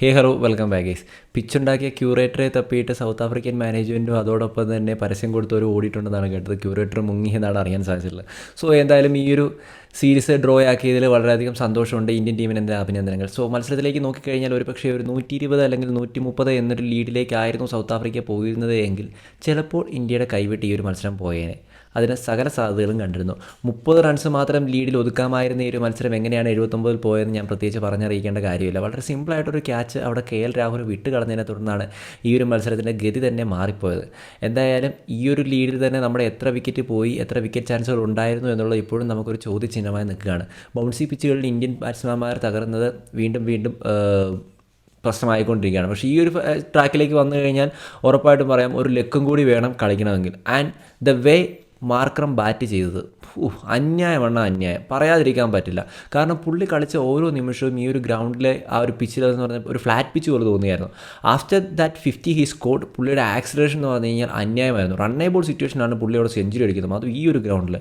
Hey hello welcome back guys. പിച്ചുണ്ടാക്കിയ ക്യൂറേറ്ററെ തപ്പിയിട്ട് south African മാനേജ്മെന്റും അതോടൊപ്പം തന്നെ പരസ്യം കൊടുത്തവർ ഓടിയിട്ടുണ്ടെന്നാണ് കേട്ടത്. ക്യൂറേറ്റർ മുങ്ങിയെന്നാണ് അറിയാൻ സാധിച്ചിട്ടുള്ളത്. സോ എന്തായാലും ഈ ഒരു സീരീസ് ഡ്രോ ആക്കിയതിൽ വളരെയധികം സന്തോഷമുണ്ട്. ഇന്ത്യൻ ടീമിന് അഭിനന്ദനങ്ങൾ? സോ മത്സരത്തിലേക്ക് നോക്കിക്കഴിഞ്ഞാൽ ഒരു പക്ഷേ ഒരു നൂറ്റി ഇരുപത് അല്ലെങ്കിൽ നൂറ്റി മുപ്പത് എന്നൊരു ലീഡിലേക്കായിരുന്നു സൗത്ത് ആഫ്രിക്ക പോയിരുന്നത് എങ്കിൽ ചിലപ്പോൾ ഇന്ത്യയുടെ കൈവിട്ട് ഈ ഒരു മത്സരം പോയേനെ. അതിന് സകല സാധ്യതകളും കണ്ടിരുന്നു. മുപ്പത് റൺസ് മാത്രം ലീഡിൽ ഒതുക്കാമായിരുന്ന ഈ ഒരു മത്സരം എങ്ങനെയാണ് എഴുപത്തൊമ്പതിൽ പോയതെന്ന് ഞാൻ പ്രത്യേകിച്ച് പറഞ്ഞറിയിക്കേണ്ട കാര്യമില്ല. വളരെ സിമ്പിളായിട്ടൊരു ക്യാച്ച് അവിടെ കെ എൽ രാഹുൽ വിട്ട് കളഞ്ഞതിനെ തുടർന്നാണ് ഈ ഒരു മത്സരത്തിന്റെ ഗതി തന്നെ മാറിപ്പോയത്. എന്തായാലും ഈ ഒരു ലീഡിൽ തന്നെ നമ്മുടെ എത്ര വിക്കറ്റ് പോയി എത്ര വിക്കറ്റ് ചാൻസുകൾ ഉണ്ടായിരുന്നു എന്നുള്ളത് ഇപ്പോഴും നമുക്കൊരു ചോദ്യചിഹ്നമായി നിൽക്കുകയാണ്. ബൗൺസി പിച്ചുകളിൽ ഇന്ത്യൻ ബാറ്റ്സ്മാൻമാർ തകർന്നത് വീണ്ടും വീണ്ടും പ്രശ്നമായിക്കൊണ്ടിരിക്കുകയാണ്. പക്ഷേ ഈ ഒരു ട്രാക്കിലേക്ക് വന്നു കഴിഞ്ഞാൽ ഉറപ്പായിട്ടും പറയാം ഒരു ലക്കും കൂടി വേണം കളിക്കണമെങ്കിൽ. And the way Markram bat ചെയ്തത്. അന്യായമാണ് അന്യായം പറയാതിരിക്കാൻ പറ്റില്ല. കാരണം പുള്ളി കളിച്ച ഓരോ നിമിഷവും ഈ ഒരു ഗ്രൗണ്ടിലെ ആ ഒരു പിച്ചിൽ എന്ന് പറഞ്ഞ ഒരു ഫ്ലാറ്റ് പിച്ച് പോലെ തോന്നിയായിരുന്നു. After that fifty he scored പുള്ളിയുടെ ആക്സിലേഷൻ എന്ന് പറഞ്ഞു കഴിഞ്ഞാൽ അന്യായമായിരുന്നു. റണ്ണേബിൾ സിറ്റുവേഷനാണ് പുള്ളി അവിടെ സെഞ്ചുറി അടിക്കുന്നത്. അതും ഈ ഒരു ഗ്രൗണ്ടിൽ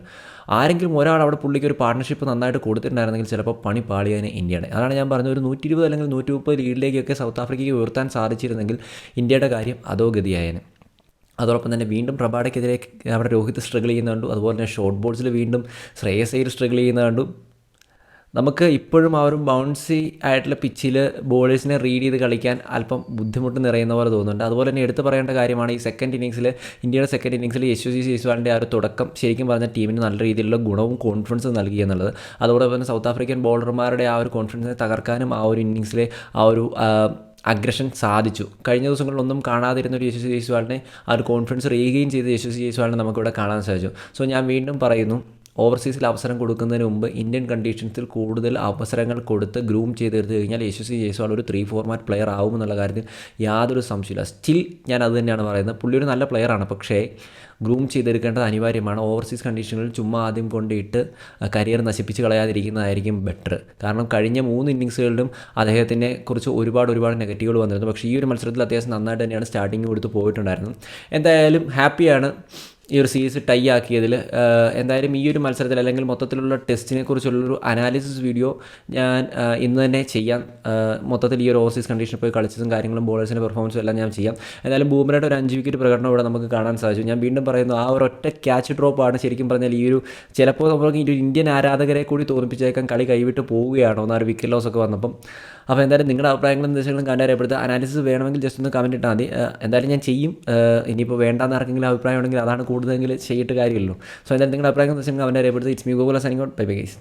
ആരെങ്കിലും ഒരാൾ അവിടെ പുള്ളിക്ക് ഒരു പാർട്ണർഷിപ്പ് നന്നായിട്ട് കൊടുത്തിട്ടുണ്ടായിരുന്നെങ്കിൽ ചിലപ്പോൾ പണി പാളിയാണ് ഇന്ത്യയാണ് അതാണ് ഞാൻ പറഞ്ഞത്. ഒരു നൂറ്റി ഇരുപത് അല്ലെങ്കിൽ നൂറ്റി മുപ്പത് ലീഡിലേക്കൊക്കെ സൗത്ത് ആഫ്രിക്കയ്ക്ക് ഉയർത്താൻ സാധിച്ചിരുന്നെങ്കിൽ ഇന്ത്യയുടെ കാര്യം അതോ ഗതിയായേനെ. അതോടൊപ്പം തന്നെ വീണ്ടും പ്രഭാടയ്ക്കെതിരെ അവിടെ രോഹിത് സ്ട്രഗിൾ ചെയ്യുന്ന കണ്ടു. അതുപോലെ തന്നെ ഷോർട്ട് ബോൾസിൽ വീണ്ടും ശ്രേയസ് അയ്യർ സ്ട്രഗിൾ ചെയ്യുന്ന കണ്ടു. നമുക്ക് ഇപ്പോഴും ആ ഒരു ബൗൺസി ആയിട്ടുള്ള പിച്ചിൽ ബോളേഴ്സിനെ റീഡ് ചെയ്ത് കളിക്കാൻ അല്പം ബുദ്ധിമുട്ട് നിറയുന്ന പോലെ തോന്നുന്നുണ്ട്. അതുപോലെ തന്നെ എടുത്തു പറയേണ്ട കാര്യമാണ് ഈ സെക്കൻഡ് ഇന്നിങ്സിൽ ഇന്ത്യയുടെ സെക്കൻഡ് ഇന്നിങ്സിൽ യശസ്വി ജയ്സ്വാളിന്റെ ആ ഒരു തുടക്കം ശരിക്കും പറഞ്ഞാൽ ടീമിന് നല്ല രീതിയിലുള്ള ഗുണവും കോൺഫിഡൻസും നൽകി എന്നുള്ളത്. അതോടൊപ്പം തന്നെ സൗത്ത് ആഫ്രിക്കൻ ബോളർമാരുടെ ആ ഒരു കോൺഫിഡൻസിനെ തകർക്കാനും ആ ഒരു ഇന്നിങ്സിലെ ആ ഒരു അഗ്രഷൻ സാധിച്ചു. കഴിഞ്ഞ ദിവസങ്ങളിലൊന്നും കാണാതിരുന്ന ഒരു യശസ്വി ജയ്സ്വാളിനെ ആ ഒരു കോൺഫിഡൻസ് റീഗെയിൻ ചെയ്ത യശസ്വി ജയ്സ്വാളിനെ നമുക്കിവിടെ കാണാൻ സാധിച്ചു. സോ ഞാൻ വീണ്ടും പറയുന്നു ഓവർസീസിൽ അവസരം കൊടുക്കുന്നതിന് മുമ്പ് ഇന്ത്യൻ കണ്ടീഷൻസിൽ കൂടുതൽ അവസരങ്ങൾ കൊടുത്ത് ഗ്രൂം ചെയ്തെടുത്ത് കഴിഞ്ഞാൽ യശസ്വി ജയ്സ്വാൾ ഒരു ത്രീ ഫോർമാറ്റ് പ്ലെയർ ആവും എന്നുള്ള കാര്യത്തിൽ യാതൊരു സംശയമില്ല സ്റ്റിൽ ഞാൻ അത് തന്നെയാണ് പറയുന്നത്. പുള്ളി ഒരു നല്ല പ്ലെയറാണ് പക്ഷേ ഗ്രൂം ചെയ്തെടുക്കേണ്ടത് അനിവാര്യമാണ്. ഓവർസീസ് കണ്ടീഷനുകളിൽ ചുമ്മാ ആദ്യം കൊണ്ടിട്ട് കരിയർ നശിപ്പിച്ച് കളയാതിരിക്കുന്നതായിരിക്കും ബെറ്റർ കാരണം കഴിഞ്ഞ മൂന്ന് ഇന്നിങ്സുകളിലും അദ്ദേഹത്തിനെ കുറിച്ച് ഒരുപാട് ഒരുപാട് നെഗറ്റീവുകൾ വന്നിരുന്നു. പക്ഷേ ഈ ഒരു മത്സരത്തിൽ അത്യാവശ്യം നന്നായിട്ട് തന്നെയാണ് സ്റ്റാർട്ടിങ് കൊടുത്ത് പോയിട്ടുണ്ടായിരുന്നത്. എന്തായാലും ഹാപ്പിയാണ് ഈ ഒരു സീരീസ് ടൈ ആക്കിയതിൽ എന്തായാലും ഈ ഒരു മത്സരത്തിൽ അല്ലെങ്കിൽ മൊത്തത്തിലുള്ള ടെസ്റ്റിനെ കുറിച്ചുള്ളൊരു അനാലിസിസ് വീഡിയോ ഞാൻ ഇന്ന് തന്നെ ചെയ്യാം. മൊത്തത്തിൽ ഈ ഒരു ഓവർസീസ് കണ്ടീഷനിൽ പോയി കളിച്ചതും കാര്യങ്ങളും ബോളേഴ്സിന്റെ പെർഫോമൻസും എല്ലാം ഞാൻ ചെയ്യാം. എന്തായാലും ബൂമറയുടെ ഒരു അഞ്ച് വിക്കറ്റ് പ്രകടനം ഇവിടെ നമുക്ക് കാണാൻ സാധിച്ചു. ഞാൻ വീണ്ടും പറയുന്നു ആ ഒരു ഒറ്റ ക്യാച്ച് ഡ്രോപ്പാണ് ശരിക്കും പറഞ്ഞാൽ ഈ ഒരു ചിലപ്പോൾ നമുക്ക് ഈ ഒരു ഇന്ത്യൻ ആരാധകരെ കൂടി തോന്നിപ്പിച്ചേക്കാൻ കളി കൈവിട്ട് പോവുകയാണോ ഒരു വിക്കറ്റ് ലോസ് ഒക്കെ വന്നപ്പം. അപ്പോൾ എന്തായാലും നിങ്ങളുടെ അഭിപ്രായങ്ങളും നിർദ്ദേശങ്ങളും കണ്ടറിയപ്പെടുത്തുക അനാലിസിസ് വേണമെങ്കിൽ ജസ്റ്റ് ഒന്ന് കമന്റ് ഇട്ടാൽ മതി. എന്തായാലും ഞാൻ ചെയ്യും. ഇനിയിപ്പോൾ വേണ്ടാന്ന് ആർക്കെങ്കിലും അഭിപ്രായം ഉണ്ടെങ്കിൽ അതാണ് കൂടുതലെങ്കിൽ ചെയ്യിട്ട് കാര്യമില്ലല്ലോ. സോ എന്തായാലും നിങ്ങളുടെ അഭിപ്രായം എന്ന് വെച്ചാൽ അവന്റെ അറിയപ്പെടുത്തുക it's me Gokul out bye bye guys